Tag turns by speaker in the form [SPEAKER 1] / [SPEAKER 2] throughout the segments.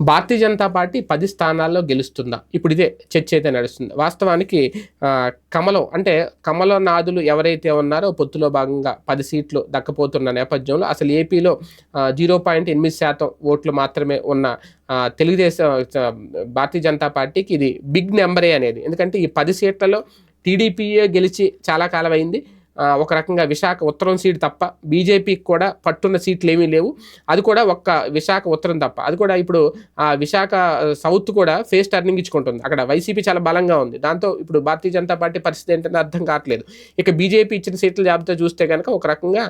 [SPEAKER 1] Bharatiya Janata party పది స్థానాల్లో గెలుస్తుందా? ఇప్పుడు ఇదే చర్చ అయితే నడుస్తుంది. వాస్తవానికి కమలం అంటే కమలనాథులు ఎవరైతే ఉన్నారో పొత్తులో భాగంగా పది సీట్లు దక్కపోతున్న నేపథ్యంలో అసలు ఏపీలో జీరో పాయింట్ ఎనిమిది శాతం ఓట్లు మాత్రమే ఉన్న తెలుగుదేశం భారతీయ జనతా పార్టీకి ఇది బిగ్ నెంబరే అనేది. ఎందుకంటే ఈ పది సీట్లలో టీడీపీయే గెలిచి చాలా కాలం అయింది. ఒక రకంగా విశాఖ ఉత్తరం సీట్ తప్ప బీజేపీకి కూడా పట్టున్న సీట్లు ఏమీ లేవు. అది కూడా ఒక్క విశాఖ ఉత్తరం తప్ప. అది కూడా ఇప్పుడు ఆ విశాఖ సౌత్ కూడా ఫేస్ టర్నింగ్ ఇచ్చుకుంటుంది. అక్కడ వైసీపీ చాలా బలంగా ఉంది. దాంతో ఇప్పుడు భారతీయ జనతా పార్టీ పరిస్థితి ఏంటంటే అర్థం కావట్లేదు. ఇక బీజేపీ ఇచ్చిన సీట్ల జాబితా చూస్తే కనుక ఒక రకంగా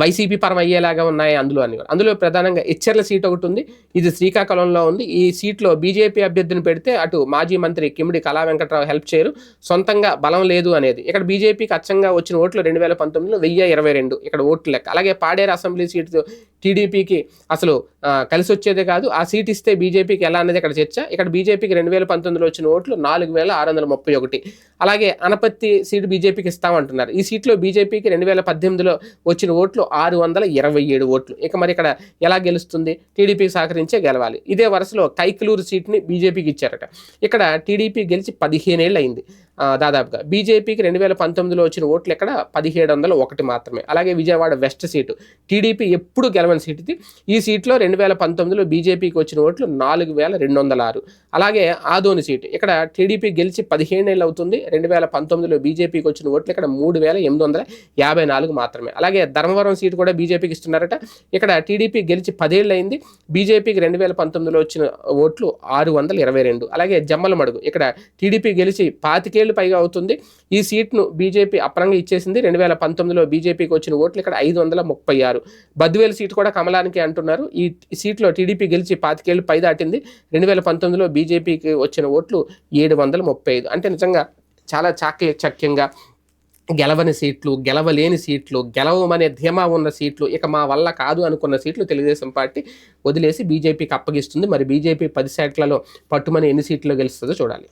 [SPEAKER 1] వైసీపీ పరం అయ్యేలాగా ఉన్నాయి అందులో అని. అందులో ప్రధానంగా హెచ్చర్ల సీట్ ఒకటి ఉంది. ఇది శ్రీకాకుళంలో ఉంది. ఈ సీట్లో బీజేపీ అభ్యర్థిని పెడితే అటు మాజీ మంత్రి కిమిడి కళా వెంకట్రావు హెల్ప్ చేయరు. సొంతంగా బలం లేదు అనేది. ఇక్కడ బీజేపీకి అచ్చంగా వచ్చిన ఓట్లు రెండు వేల పంతొమ్మిదిలో వెయ్యి ఇరవై రెండు ఇక్కడ ఓట్లు లెక్క. అలాగే పాడేరు అసెంబ్లీ సీటు టీడీపీకి అసలు కలిసి వచ్చేదే కాదు. ఆ సీట్ ఇస్తే బీజేపీకి ఎలా అనేది ఇక్కడ చర్చ. ఇక్కడ బీజేపీకి రెండు వేల పంతొమ్మిదిలో వచ్చిన ఓట్లు నాలుగు వేల ఆరు వందల ముప్పై ఒకటి. అలాగే అనపత్తి సీటు బీజేపీకి ఇస్తామంటున్నారు. ఈ సీట్లో బీజేపీకి రెండు వేల పద్దెనిమిదిలో వచ్చిన ఓట్లు ఆరు వందల ఇరవై ఏడు ఓట్లు. ఇక మరి ఇక్కడ ఎలా గెలుస్తుంది? టీడీపీకి సహకరించే గెలవాలి. ఇదే వరుసలో కైకలూరు సీట్ని బీజేపీకి ఇచ్చారట. ఇక్కడ టీడీపీ గెలిచి పదిహేనేళ్ళు అయింది దాదాపుగా. బీజేపీకి రెండు వేల పంతొమ్మిదిలో వచ్చిన ఓట్లు ఇక్కడ పదిహేడు వందల ఒకటి మాత్రమే. అలాగే విజయవాడ వెస్ట్ సీటు. టీడీపీ ఎప్పుడు గెలవని సీట్ ఇది. ఈ సీట్లో రెండు వేల పంతొమ్మిదిలో బీజేపీకి వచ్చిన ఓట్లు నాలుగు వేల రెండు వందల ఆరు. అలాగే ఆదోని సీటు. ఇక్కడ టీడీపీ గెలిచి పదిహేను ఏళ్ళు అవుతుంది. రెండు వేల పంతొమ్మిదిలో బీజేపీకి వచ్చిన ఓట్లు ఇక్కడ మూడు వేల ఎనిమిది వందల యాభై నాలుగు మాత్రమే. అలాగే ధర్మవరం సీటు కూడా బీజేపీకి ఇస్తున్నారట. ఇక్కడ టీడీపీ గెలిచి పదేళ్ళు అయింది. బీజేపీకి రెండు వేల పంతొమ్మిదిలో వచ్చిన ఓట్లు ఆరు వందల ఇరవై రెండు. అలాగే జమ్మలమడుగు. ఇక్కడ టీడీపీ గెలిచి పాతికేళ్ళు పైగా అవుతుంది. ఈ సీట్ను బీజేపీ అప్రంగా ఇచ్చేసింది. రెండు వేల పంతొమ్మిదిలో బీజేపీకి వచ్చిన ఓట్లు ఇక్కడ ఐదు వందల ముప్పై ఆరు. బద్వేలు సీటు కూడా కమలానికి అంటున్నారు. ఈ సీట్లో టీడీపీ గెలిచి పాతికేళ్ళు పై దాటింది. రెండు వేల పంతొమ్మిదిలో బీజేపీకి వచ్చిన ఓట్లు ఏడు వందల ముప్పై ఐదు. అంటే నిజంగా చాలా చాక్య చక్యంగా గెలవని సీట్లు గెలవలేని సీట్లు గెలవమనే ధీమా ఉన్న సీట్లు ఇక మా వల్ల కాదు అనుకున్న సీట్లు తెలుగుదేశం పార్టీ వదిలేసి బీజేపీకి అప్పగిస్తుంది. మరి బీజేపీ పది సీట్లలో పట్టుమని ఎన్ని సీట్లు గెలుస్తుందో చూడాలి.